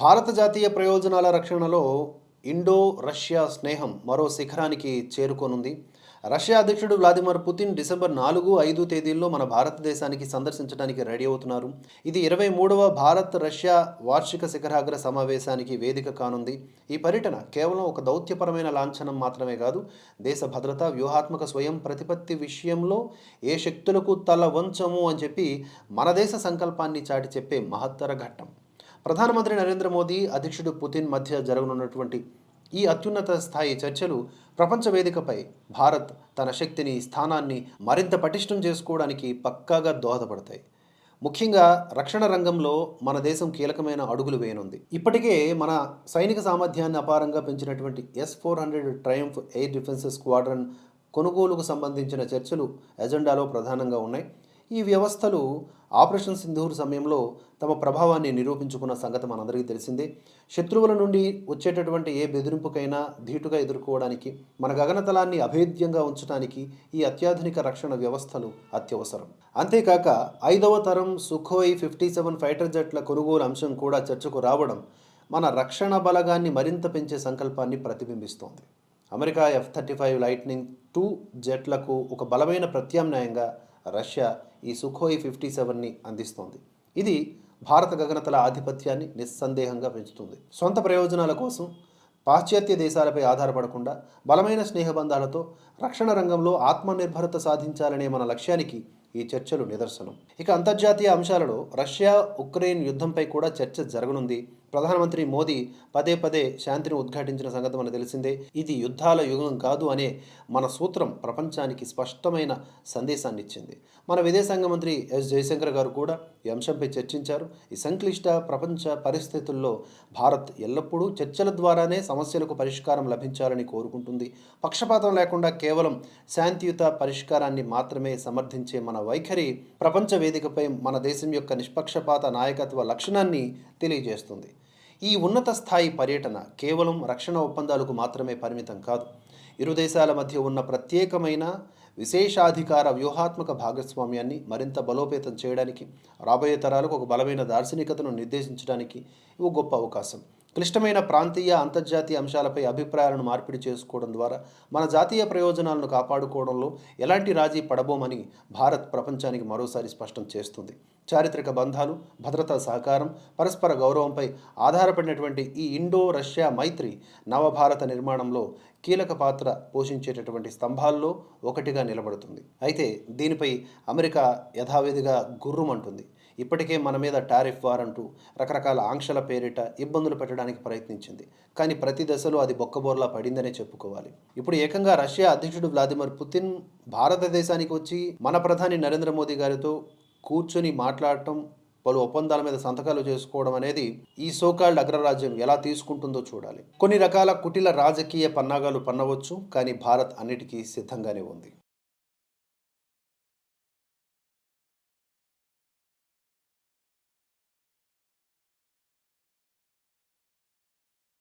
భారత జాతీయ ప్రయోజనాల రక్షణలో ఇండో రష్యా స్నేహం మరో శిఖరానికి చేరుకోనుంది. రష్యా అధ్యక్షుడు వ్లాదిమిర్ పుతిన్ డిసెంబర్ నాలుగు ఐదు తేదీల్లో మన భారతదేశానికి సందర్శించడానికి రెడీ అవుతున్నారు. ఇది ఇరవై మూడవ భారత్ రష్యా వార్షిక శిఖరాగ్ర సమావేశానికి వేదిక కానుంది. ఈ పర్యటన కేవలం ఒక దౌత్యపరమైన లాంఛనం మాత్రమే కాదు దేశ భద్రత వ్యూహాత్మక స్వయం ప్రతిపత్తి విషయంలో ఏ శక్తులకు తల వంచము అని చెప్పి మన దేశ సంకల్పాన్ని చాటి చెప్పే మహత్తర ఘట్టం. ప్రధానమంత్రి నరేంద్ర మోదీ అధ్యక్షుడు పుతిన్ మధ్య జరగనున్నటువంటి ఈ అత్యున్నత స్థాయి చర్చలు ప్రపంచ వేదికపై భారత్ తన శక్తిని స్థానాన్ని మరింత పటిష్టం చేసుకోవడానికి పక్కాగా దోహదపడతాయి. ముఖ్యంగా రక్షణ రంగంలో మన దేశం కీలకమైన అడుగులు వేయనుంది. ఇప్పటికే మన సైనిక సామర్థ్యాన్ని అపారంగా పెంచినటువంటి S four hundred triumph air defence squadron కొనుగోలుకు సంబంధించిన చర్చలు ఎజెండాలో ప్రధానంగా ఉన్నాయి. ఈ వ్యవస్థలు ఆపరేషన్ సింధూర్ సమయంలో తమ ప్రభావాన్ని నిరూపించుకున్న సంగతి మనందరికీ తెలిసిందే. శత్రువుల నుండి వచ్చేటటువంటి ఏ బెదిరింపుకైనా ధీటుగా ఎదుర్కోవడానికి మన గగనతలాన్ని అభేద్యంగా ఉంచడానికి ఈ అత్యాధునిక రక్షణ వ్యవస్థలు అత్యవసరం. అంతేకాక ఐదవ తరం సుఖోయ్ ఫిఫ్టీ సెవెన్ ఫైటర్ జెట్ల కొనుగోలు అంశం కూడా చర్చకు రావడం మన రక్షణ బలగాన్ని మరింత పెంచే సంకల్పాన్ని ప్రతిబింబిస్తోంది. America F thirty five lightning two జెట్లకు ఒక బలమైన ప్రత్యామ్నాయంగా రష్యా ఈ సుఖోయి ఫిఫ్టీ సెవెన్ని అందిస్తోంది. ఇది భారత గగనతల ఆధిపత్యాన్ని నిస్సందేహంగా పెంచుతుంది. సొంత ప్రయోజనాల కోసం పాశ్చాత్య దేశాలపై ఆధారపడకుండా బలమైన స్నేహబంధాలతో రక్షణ రంగంలో ఆత్మనిర్భరత సాధించాలనే మన లక్ష్యానికి ఈ చర్చలు నిదర్శనం. ఇక అంతర్జాతీయ అంశాలలో రష్యా ఉక్రెయిన్ యుద్ధంపై కూడా చర్చ జరగనుంది. ప్రధానమంత్రి మోదీ పదే పదే శాంతిని ఉద్ఘాటించిన సంగతి మనకు తెలిసిందే. ఇది యుద్ధాల యుగం కాదు అనే మన సూత్రం ప్రపంచానికి స్పష్టమైన సందేశాన్ని ఇచ్చింది మన విదేశాంగ మంత్రి ఎస్ జయశంకర్ గారు కూడా ఈ అంశంపై చర్చించారు. ఈ సంక్లిష్ట ప్రపంచ పరిస్థితుల్లో భారత్ ఎల్లప్పుడూ చర్చల ద్వారానే సమస్యలకు పరిష్కారం లభించాలని కోరుకుంటుంది. పక్షపాతం లేకుండా కేవలం శాంతియుత పరిష్కారాన్ని మాత్రమే సమర్థించే మన వైఖరి ప్రపంచ వేదికపై మన దేశం యొక్క నిష్పక్షపాత నాయకత్వ లక్షణాన్ని తెలియజేస్తుంది. ఈ ఉన్నత స్థాయి పర్యటన కేవలం రక్షణ ఒప్పందాలకు మాత్రమే పరిమితం కాదు. ఇరు దేశాల మధ్య ఉన్న ప్రత్యేకమైన విశేషాధికార వ్యూహాత్మక భాగస్వామ్యాన్ని మరింత బలోపేతం చేయడానికి రాబోయే తరాలకు ఒక బలమైన దార్శనికతను నిర్దేశించడానికి ఇవి గొప్ప అవకాశం. క్లిష్టమైన ప్రాంతీయ అంతర్జాతీయ అంశాలపై అభిప్రాయాలను మార్పిడి చేసుకోవడం ద్వారా మన జాతీయ ప్రయోజనాలను కాపాడుకోవడంలో ఎలాంటి రాజీ పడబోమని భారత్ ప్రపంచానికి మరోసారి స్పష్టం చేస్తుంది. చారిత్రక బంధాలు భద్రతా సహకారం పరస్పర గౌరవంపై ఆధారపడినటువంటి ఈ ఇండో రష్యా మైత్రి నవభారత నిర్మాణంలో కీలక పాత్ర పోషించేటటువంటి స్తంభాల్లో ఒకటిగా నిలబడుతుంది. అయితే దీనిపై అమెరికా యథావిధిగా గుర్రుమంటుంది. ఇప్పటికే మన మీద టారిఫ్ వార్ అంటూ రకరకాల ఆంక్షల పేరిట ఇబ్బందులు పెట్టడానికి ప్రయత్నించింది. కానీ ప్రతి దశలో అది బొక్కబోర్లా పడిందనే చెప్పుకోవాలి. ఇప్పుడు ఏకంగా రష్యా అధ్యక్షుడు వ్లాదిమిర్ పుతిన్ భారతదేశానికి వచ్చి మన ప్రధాని నరేంద్ర మోదీ గారితో కూర్చొని మాట్లాడటం పలు ఒప్పందాల మీద సంతకాలు చేసుకోవడం అనేది ఈ సోకాల్డ్ అగ్రరాజ్యం ఎలా తీసుకుంటుందో చూడాలి. కొన్ని రకాల కుటిల రాజకీయ పన్నాగాలు పన్నవచ్చు కానీ భారత్ అన్నిటికీ సిద్ధంగానే ఉంది.